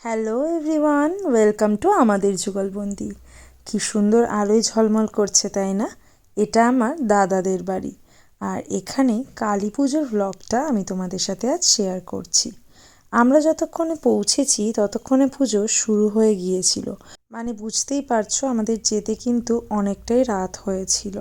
Hello everyone welcome to আমাদের যুগলবন্দি কি সুন্দর আলোয় ঝলমল করছে, তাই না? এটা আমার দাদাদের বাড়ি। আর এখানে কালী পুজোর ব্লগটা আমি তোমাদের সাথে আজ শেয়ার করছি। আমরা যতক্ষণে পৌঁছেছি, ততক্ষণে পুজো শুরু হয়ে গিয়েছিল। মানে বুঝতেই পারছ, আমাদের যেতে কিন্তু অনেকটাই রাত হয়েছিল।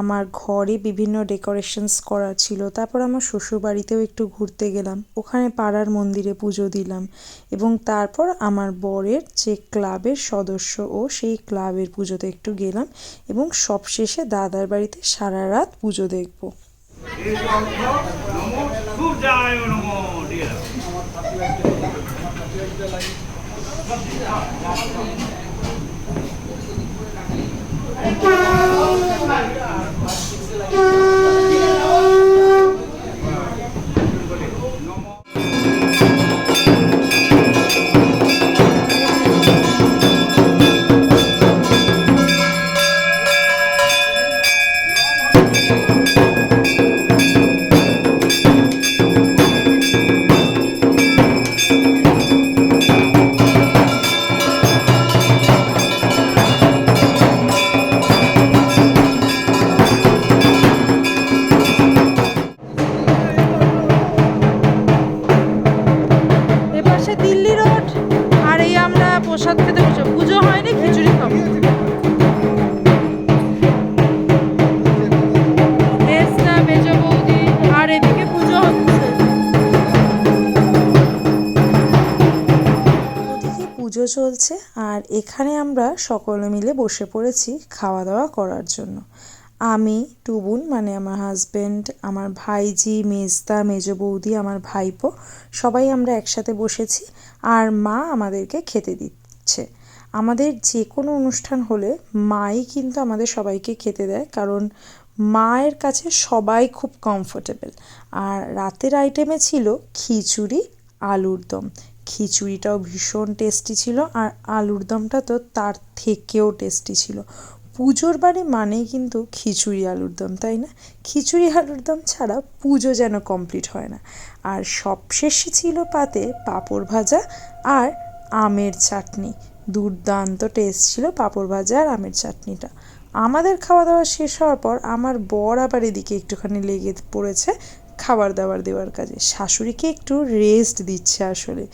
আমার ঘরে বিভিন্ন ডেকোরেশনস করা ছিল। তারপর আমার শ্বশুরবাড়িতেও একটু ঘুরতে গেলাম। ওখানে পাড়ার মন্দিরে পুজো দিলাম এবং তারপর আমার বরের যে ক্লাবের সদস্য, ও সেই ক্লাবের পুজোতে একটু গেলাম এবং সবশেষে দাদার বাড়িতে সারা রাত পুজো দেখব। নমো সূর্যায় চলছে আর এখানে আমরা সকলে মিলে বসে পড়েছি খাওয়া দাওয়া করার জন্য। আমি, টুবুন মানে আমার হাজবেন্ড আমার ভাইজি, মেজদা, মেজ বৌদি, আমার ভাইপো, সবাই আমরা একসাথে বসেছি আর মা আমাদেরকে খেতে দিচ্ছে। আমাদের যে কোনো অনুষ্ঠান হলে মাই কিন্তু আমাদের সবাইকে খেতে দেয় কারণ মায়ের কাছে সবাই খুব কমফোর্টেবল আর রাতের আইটেমে ছিল খিচুড়ি, আলুর দম। খিচুড়িটাও ভীষণ টেস্টি ছিল আর আলুর দমটা তো তার থেকেও টেস্টি ছিল। পুজোর বাড়ি মানেই কিন্তু খিচুড়ি আলুর দম, তাই না? খিচুড়ি আলুর দম ছাড়া পুজো যেন কমপ্লিট হয় না। আর সবশেষে ছিল পাতে পাঁপড় ভাজা আর আমের চাটনি। দুর্দান্ত টেস্ট ছিল পাঁপড় ভাজা আর আমের চাটনিটা। আমাদের খাওয়া দাওয়া শেষ হওয়ার পর আমার বর আবার এদিকে একটুখানি লেগে পড়েছে। খাবার দাবার দেওয়ার কাজে। শাশুড়িকে একটু রেস্ট দিচ্ছে আসলে।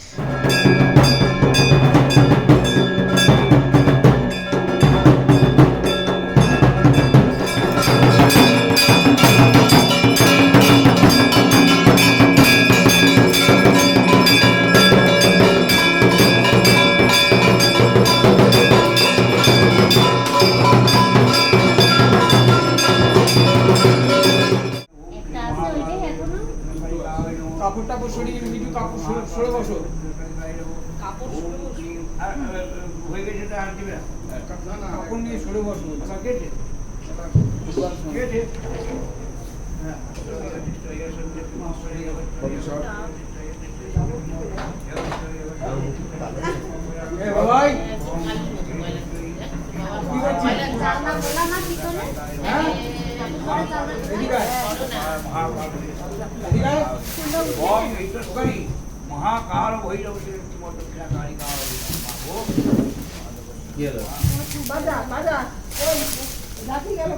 কাপড় সরে- বসো হয়ে গেছে তো আর দিবে না? কাপড় নিয়ে সরে বসো কেটে? কেটে? হ্যাঁ। મહાકાળ ભૈરવ છે. દક્ષિણા કાળી કાળ બધા બધા કોઈ રાખી ગયેલો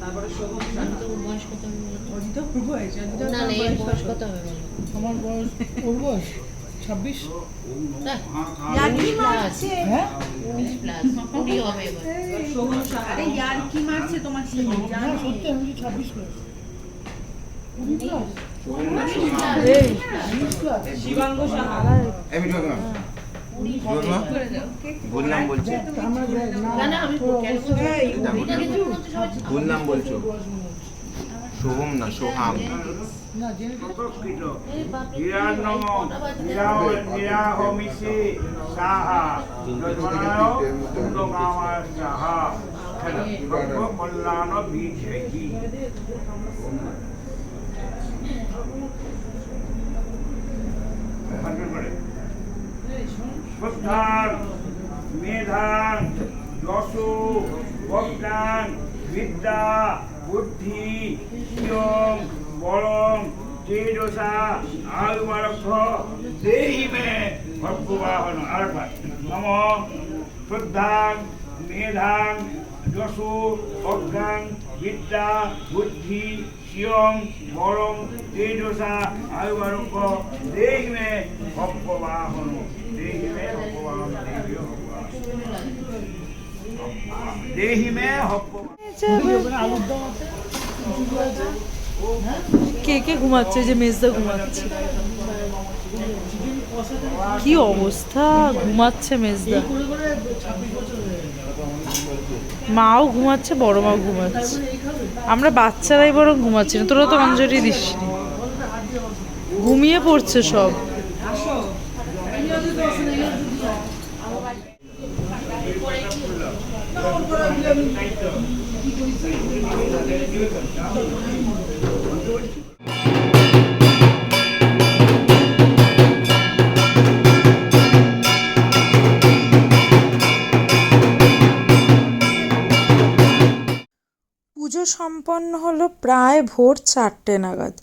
তারপরে শোভন না। না এর বয়স কত? হবে আমার বয়স ওর বয়স? ছাব্বিশ? হ্যাঁ? প্লাস শিবাঙ্গ সাহা হ্যাঁ নাম বলছে কেন বলছি? সোহম না সোহাম প্রকৃত হিরণ্যম শুদ্ধান মেধান যশো বজ্ঞান বিদ্যা, বুদ্ধি ইয়ং বলং তেজসা আয়ুমারক্ষ দেহি মে ভগবাহন আরেকবার নম শুদ্ধান মেধান যশো অজ্ঞান, বিদ্যা, বুদ্ধি শিয়ং বরং তেজসা আয়ুমারক্ষ দেহি মে ভগবাহন কে কে ঘুমাচ্ছে যে মেজদা ঘুমাচ্ছে? কি অবস্থা? ঘুমাচ্ছে মেজদা। মাও ঘুমাচ্ছে, বড় মাও ঘুমাচ্ছে। আমরা বাচ্চারাই বরং ঘুমাচ্ছি না, তোরা তো অঞ্জলি দিসনি। ঘুমিয়ে পড়ছে সব। পুজো সম্পন্ন হলো প্রায় ভোর চারটে নাগাদ।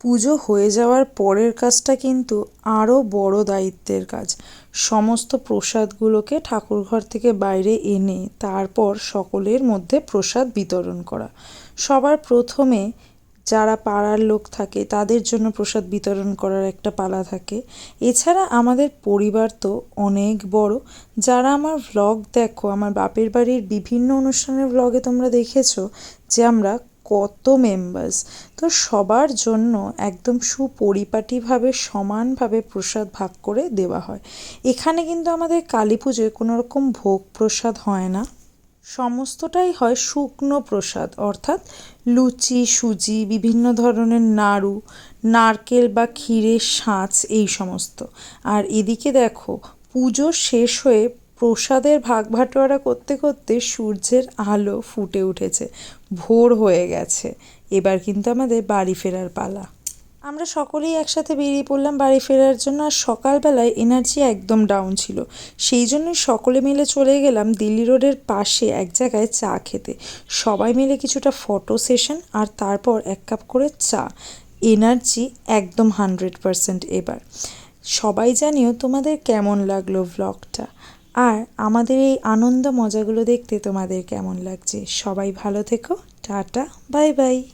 পুজো হয়ে যাওয়ার পরের কাজটা কিন্তু আরও বড় দায়িত্বের কাজ। সমস্ত প্রসাদগুলোকে ঠাকুরঘর থেকে বাইরে এনে তারপর সকলের মধ্যে প্রসাদ বিতরণ করা। সবার প্রথমে যারা পাড়ার লোক থাকে, তাদের জন্য প্রসাদ বিতরণ করার একটা পালা থাকে। এছাড়া আমাদের পরিবার তো অনেক বড়। যারা আমার ভ্লগ দেখো, আমার বাপের বাড়ির বিভিন্ন অনুষ্ঠানের ভ্লগে তোমরা দেখেছ যে আমরা কত মেম্বার্স তো সবার জন্য একদম সুপরিপাটিভাবে, সমানভাবে প্রসাদ ভাগ করে দেওয়া হয়। এখানে কিন্তু আমাদের কালী পুজোয় কোনো রকম ভোগ প্রসাদ হয় না। সমস্তটাই হয় শুকনো প্রসাদ, অর্থাৎ লুচি, সুজি, বিভিন্ন ধরনের নাড়ু, নারকেল বা ক্ষীরের শাঁচ এই সমস্ত। আর এদিকে দেখো, পুজো শেষ হয়ে প্রসাদের ভাগ ভাটোয়ারা করতে করতে সূর্যের আলো ফুটে উঠেছে, ভোর হয়ে গেছে। এবার কিন্তু আমাদের বাড়ি ফেরার পালা। আমরা সকলেই একসাথে বেরিয়ে পড়লাম বাড়ি ফেরার জন্য আর সকালবেলায় এনার্জি একদম ডাউন ছিল। সেই জন্যই সকলে মিলে চলে গেলাম দিল্লি রোডের পাশে এক জায়গায় চা খেতে। সবাই মিলে কিছুটা ফটো সেশন আর তারপর এক কাপ করে চা। এনার্জি একদম হান্ড্রেড পারসেন্ট এবার। সবাই জানিও তোমাদের কেমন লাগল ভ্লগটা আর আমাদের এই আনন্দ মজাগুলো দেখতে তোমাদের কেমন লাগছে? সবাই ভালো থেকো, টাটা, বাই বাই।